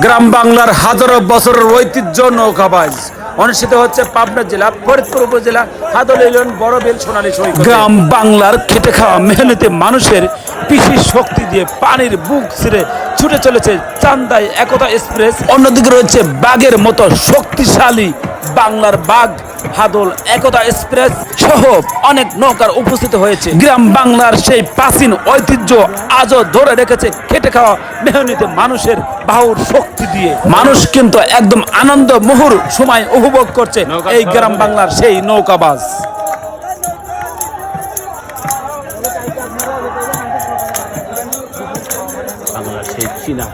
গ্রাম বাংলার হাজারো বছরের ঐতিহ্য নৌকাবাজ অনুষ্ঠিত হচ্ছে পাবনা জেলা ফরিদপুর উপজেলা হাদল ইলন বড়বিল সোনালী সৈকত। গ্রাম বাংলার খেটে খাওয়া মেহনতি মানুষের পিসি শক্তি দিয়ে পানির বুক ছিঁড়ে ছুটে চলেছে চান্দাই একতা এক্সপ্রেস। অন্যদিকে রয়েছে বাঘের মতো শক্তিশালী বাংলার বাঘ হাদল একতা এক্সপ্রেস সহ অনেক নৌকার উপস্থিত হয়েছে। গ্রাম বাংলার সেই প্রাচীন ঐতিহ্য আজও ধরে রেখেছে খেটে খাওয়া মেহনতি মানুষের বাহুর শক্তি দিয়ে। মানুষ কিন্তু একদম আনন্দ মুহুর সময় উপভোগ করছে এই গ্রাম বাংলার সেই নৌকাবাজ। বাংলার সেই চীনা।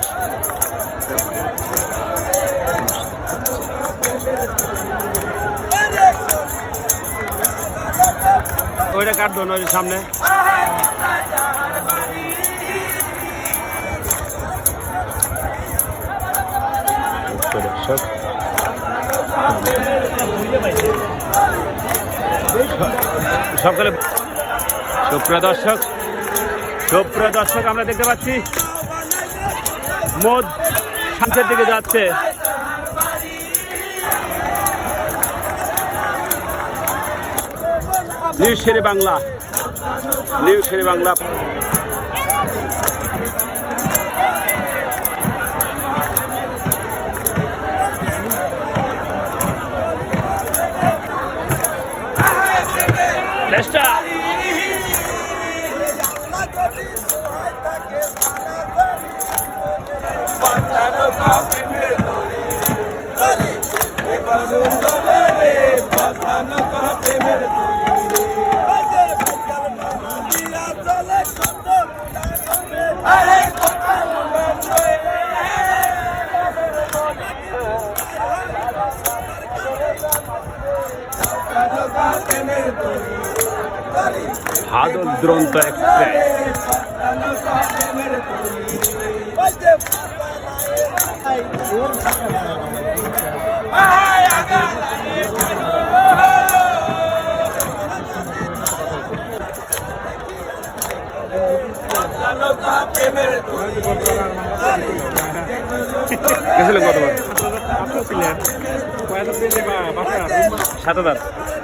ওইটা কাটবো না ওই সামনে। দর্শক সকলে সুপ্রিয় দর্শক সুপ্রিয় দর্শক, আমরা দেখতে পাচ্ছি। মোদ সামনের দিকে যাচ্ছে। নিউজ শেরে বাংলা। নিউজ শেরে বাংলা ভাদল দুরন্ত গেছিলেন কতবার? সাত হাজার